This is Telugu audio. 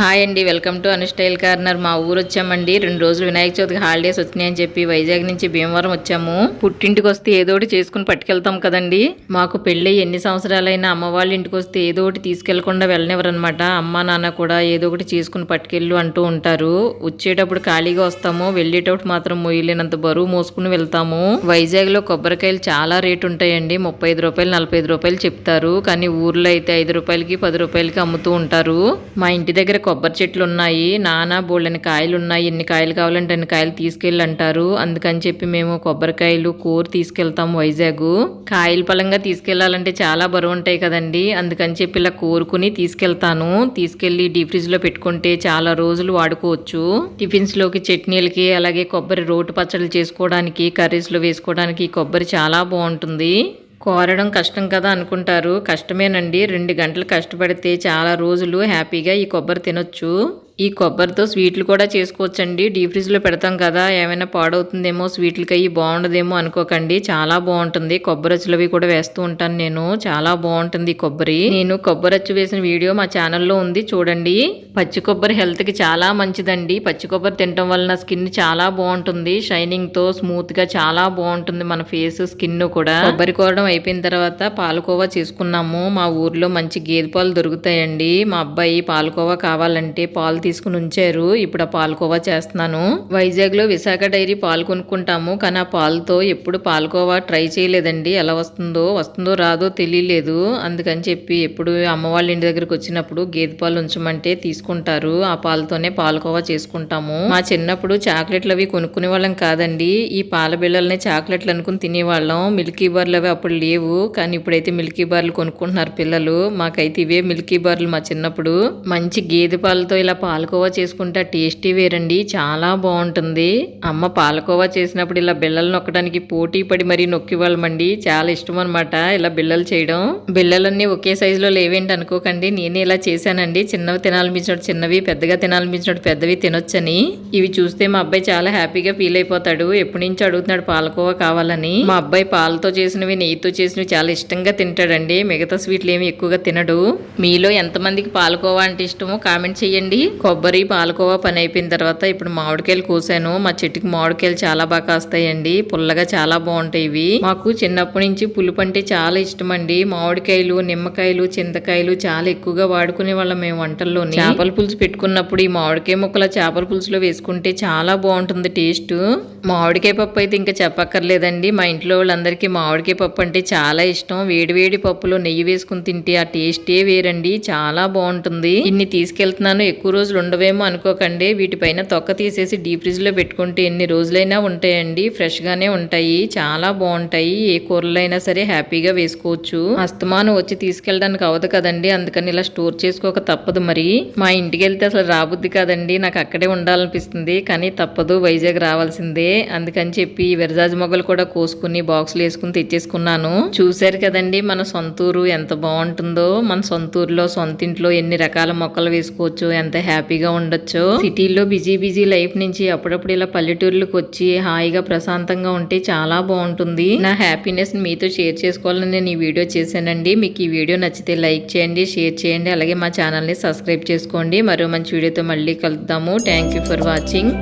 హాయ్ అండి welcome to Anu style corner. మా ఊరు వచ్చామండి. రెండు రోజులు వినాయక చవితికి హాలిడేస్ వచ్చినాయని చెప్పి వైజాగ్ నుంచి భీమవరం వచ్చాము. పుట్టింటికి వస్తే ఏదో ఒకటి చేసుకుని పట్టుకెళ్తాం కదండి. మాకు పెళ్ళి ఎన్ని సంవత్సరాలైనా అమ్మ వాళ్ళ ఇంటికి వస్తే ఏదో ఒకటి తీసుకెళ్ళకుండా వెళ్ళనివ్వరనమాట అమ్మ నాన్న కూడా ఏదో ఒకటి చేసుకుని పట్టుకెళ్ళు అంటూ ఉంటారు. వచ్చేటప్పుడు ఖాళీగా వస్తాము. వెళ్ళేటప్పుడు మాత్రం మొయ్యలేనంత బరువు మోసుకుని వెళ్తాము. వైజాగ్లో కొబ్బరికాయలు చాలా రేటు ఉంటాయండి. ముప్పై ఐదు రూపాయలు నలభై ఐదు రూపాయలు చెప్తారు. కానీ ఊర్లో అయితే ఐదు రూపాయలకి పది రూపాయలకి అమ్ముతూ ఉంటారు. మా ఇంటి దగ్గర కొబ్బరి చెట్లు ఉన్నాయి నానా బోళ్ళని కాయలు ఉన్నాయి ఎన్ని కాయలు కావాలంటే అన్ని కాయలు తీసుకెళ్ళి అంటారు అందుకని చెప్పి మేము కొబ్బరికాయలు కూర తీసుకెళ్తాం వైజాగ్. కాయలు పలంగా తీసుకెళ్ళాలంటే చాలా బరువు ఉంటాయి కదండి. అందుకని చెప్పి ఇలా కోరుకుని తీసుకెళ్తాను. తీసుకెళ్ళి డీ ఫ్రిడ్జ్లో పెట్టుకుంటే చాలా రోజులు వాడుకోవచ్చు. టిఫిన్స్లోకి చట్నీలకి అలాగే కొబ్బరి రోటు పచ్చళ్ళు చేసుకోవడానికి కర్రీస్లో వేసుకోవడానికి కొబ్బరి చాలా బాగుంటుంది. కోరడం కష్టం కదా అనుకుంటారు. కష్టమేనండి. రెండు గంటలు కష్టపడితే చాలా రోజులు హ్యాపీగా ఈ కొబ్బరి తినొచ్చు. ఈ కొబ్బరితో స్వీట్లు కూడా చేసుకోవచ్చండి. డీ ఫ్రిడ్జ్లో పెడతాం కదా ఏమైనా పాడవుతుందేమో స్వీట్లకి అయ్యి బాగుండదేమో అనుకోకండి. చాలా బాగుంటుంది. కొబ్బరి అచ్చులవి కూడా వేస్తూ ఉంటాను నేను. చాలా బాగుంటుంది ఈ కొబ్బరి. నేను కొబ్బరి అచ్చు వేసిన వీడియో మా ఛానల్లో ఉంది చూడండి. పచ్చి కొబ్బరి హెల్త్కి చాలా మంచిదండి. పచ్చి కొబ్బరి తినడం వలన స్కిన్ చాలా బాగుంటుంది. షైనింగ్తో స్మూత్గా చాలా బాగుంటుంది మన ఫేస్ స్కిన్ కూడా. కొబ్బరి కోరడం అయిపోయిన తర్వాత పాలకోవా చేసుకున్నాము. మా ఊర్లో మంచి గేదె పాలు దొరుకుతాయండి. మా అబ్బాయి పాలకోవా కావాలంటే పాలు తీసుకుని ఉంచారు. ఇప్పుడు ఆ పాలకోవా చేస్తున్నాను. వైజాగ్లో విశాఖ డైరీ పాలు కొనుక్కుంటాము. కానీ ఆ పాలతో ఎప్పుడు పాలకోవా ట్రై చేయలేదండి. ఎలా వస్తుందో వస్తుందో రాదో తెలియలేదు. అందుకని చెప్పి ఎప్పుడు అమ్మ వాళ్ళ ఇంటి దగ్గరికి వచ్చినప్పుడు గేదె పాలు ఉంచమంటే తీసుకుంటారు. ఆ పాలతోనే పాలకోవా చేసుకుంటాము. మా చిన్నప్పుడు చాక్లెట్లు అవి కొనుక్కునే వాళ్ళం కాదండి. ఈ పాల బిళ్ళల్ని చాక్లెట్లు అనుకుని తినేవాళ్ళం. మిల్కీ బార్లు అవి అప్పుడు లేవు. కానీ ఇప్పుడైతే మిల్కీ బార్లు కొనుక్కుంటున్నారు పిల్లలు. మాకైతే ఇవే మిల్కీ బార్లు మా చిన్నప్పుడు. మంచి గేదె పాలతో ఇలా పాలకోవా చేసుకుంటే టేస్టీ వేరండి చాలా బాగుంటుంది. అమ్మ పాలకోవా చేసినప్పుడు ఇలా బిళ్ళలు నొక్కడానికి పోటీ పడి మరీ నొక్కివాళ్ళమండి చాలా ఇష్టం అనమాట ఇలా బిళ్ళలు చేయడం. బిళ్ళలన్నీ ఒకే సైజులో లేవేంటి అనుకోకండి నేనే ఇలా చేశానండి. చిన్నవి తినాలనిపించినట్టు చిన్నవి పెద్దగా తినాలనిపించినట్టు పెద్దవి తినొచ్చని. ఇవి చూస్తే మా అబ్బాయి చాలా హ్యాపీగా ఫీల్ అయిపోతాడు. ఎప్పటి నుంచి అడుగుతున్నాడు పాలకోవా కావాలని. మా అబ్బాయి పాలతో చేసినవి నెయ్యితో చేసినవి చాలా ఇష్టంగా తింటాడండి. మిగతా స్వీట్లు ఏమి ఎక్కువగా తినడు. మీలో ఎంతమందికి పాలకోవా అంటే ఇష్టమో కామెంట్ చేయండి. కొబ్బరి పాలకోవా పని అయిపోయిన తర్వాత ఇప్పుడు మామిడికాయలు కోసాను. మా చెట్టుకి మామిడికాయలు చాలా బాగా కాస్తాయండి. పుల్లగా చాలా బాగుంటాయి ఇవి. మాకు చిన్నప్పటి నుంచి పులుపు అంటే చాలా ఇష్టం అండి మామిడికాయలు నిమ్మకాయలు చింతకాయలు చాలా ఎక్కువగా వాడుకునే వాళ్ళం మేము వంటల్లో చేపల పులుసు పెట్టుకున్నప్పుడు ఈ మామిడికాయ ముక్కల చేపల పులుసులో వేసుకుంటే చాలా బాగుంటుంది టేస్ట్. మామిడికాయ పప్పు అయితే ఇంకా చెప్పక్కర్లేదండి. మా ఇంట్లో వాళ్ళందరికీ మామిడికాయ పప్పు అంటే చాలా ఇష్టం. వేడివేడి పప్పులో నెయ్యి వేసుకుని తింటే ఆ టేస్టే వేరండి. చాలా బాగుంటుంది. ఇన్ని తీసుకెళ్తున్నాను. ఎక్కువ రోజు రోజులు ఉండవేమో అనుకోకండి. వీటిపైన తొక్క తీసేసి డీప్ ఫ్రిడ్జ్లో పెట్టుకుంటే ఎన్ని రోజులైనా ఉంటాయండి. ఫ్రెష్ గానే ఉంటాయి. చాలా బాగుంటాయి. ఏ కూరలైనా సరే హ్యాపీగా వేసుకోవచ్చు. అస్తమానం వచ్చి తీసుకెళ్ళడానికి అవ్వదు కదండి. అందుకని ఇలా స్టోర్ చేసుకోక తప్పదు మరి. మా ఇంటికి వెళ్తే అసలు రాబుద్ది కాదండి. నాకు అక్కడే ఉండాలనిపిస్తుంది. కానీ తప్పదు. వైజాగ్ రావాల్సిందే. అందుకని చెప్పి విరజాజ్ విరజాజి మొగ్గలు కూడా కోసుకుని బాక్సులు వేసుకుని తెచ్చేసుకున్నాను. చూశారు కదండి మన సొంతూరు ఎంత బాగుంటుందో. మన సొంతూరులో సొంత ఇంట్లో ఎన్ని రకాల మొక్కలు వేసుకోవచ్చు. ఎంత హ్యాపీ హ్యాపీగా ఉండొచ్చు. సిటీలో బిజీ బిజీ లైఫ్ నుంచి అప్పుడప్పుడు ఇలా పల్లెటూర్లకు వచ్చి హాయిగా ప్రశాంతంగా ఉంటే చాలా బాగుంటుంది. నా హ్యాపీనెస్ మీతో షేర్ చేసుకోవాలని నేను ఈ వీడియో చేశానండి. మీకు ఈ వీడియో నచ్చితే లైక్ చేయండి షేర్ చేయండి. అలాగే మా ఛానల్ని సబ్స్క్రైబ్ చేసుకోండి. మరో మంచి వీడియోతో మళ్ళీ కలుద్దాము. Thank you for watching.